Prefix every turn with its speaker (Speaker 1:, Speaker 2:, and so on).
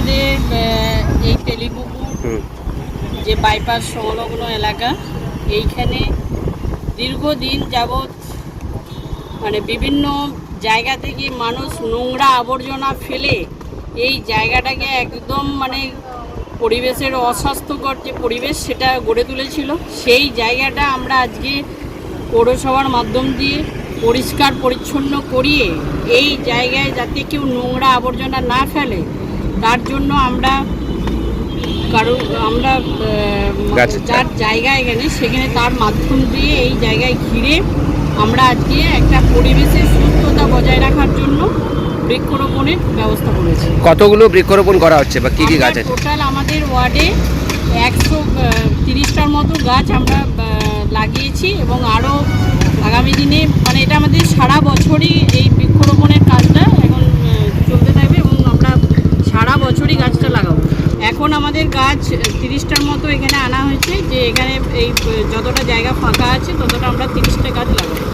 Speaker 1: আমাদের এই তেলিপুকুর যে বাইপাস সংলগ্ন এলাকা এইখানে দীর্ঘদিন যাবৎ মানে বিভিন্ন জায়গা থেকে মানুষ নোংরা আবর্জনা ফেলে এই জায়গাটাকে একদম মানে পরিবেশের অস্বাস্থ্যকর যে পরিবেশ সেটা গড়ে তুলেছিল সেই জায়গাটা আমরা আজকে পৌরসভার মাধ্যম দিয়ে পরিষ্কার পরিচ্ছন্ন করিয়ে এই জায়গায় যাতে কেউ নোংরা আবর্জনা না ফেলে তার জন্য আমরা কারও আমরা। যার জায়গা এখানে সেখানে তার মাধ্যম দিয়ে এই জায়গায় ঘিরে আমরা আজকে একটা পরিবেশের সুস্থতা বজায় রাখার জন্য বৃক্ষরোপণের ব্যবস্থা করেছি
Speaker 2: কতগুলো বৃক্ষরোপণ করা হচ্ছে বা কি কি গাছ আছে
Speaker 1: টোটাল আমাদের ওয়ার্ডে একশো তিরিশটার মতো গাছ আমরা লাগিয়েছি এবং আরও আগামী দিনে মানে এটা আমাদের সারা বছরই এই বৃক্ষরোপণের কাজটা এখন আহ, চলতে থাকবে এবং আমরা সারা বছরই গাছটা লাগাবো এখন আমাদের গাছ তিরিশটার মতো এখানে আনা হয়েছে, যে এখানে এই যতটা জায়গা ফাঁকা আছে, ততটা আমরা তিরিশটা গাছ লাগাবো।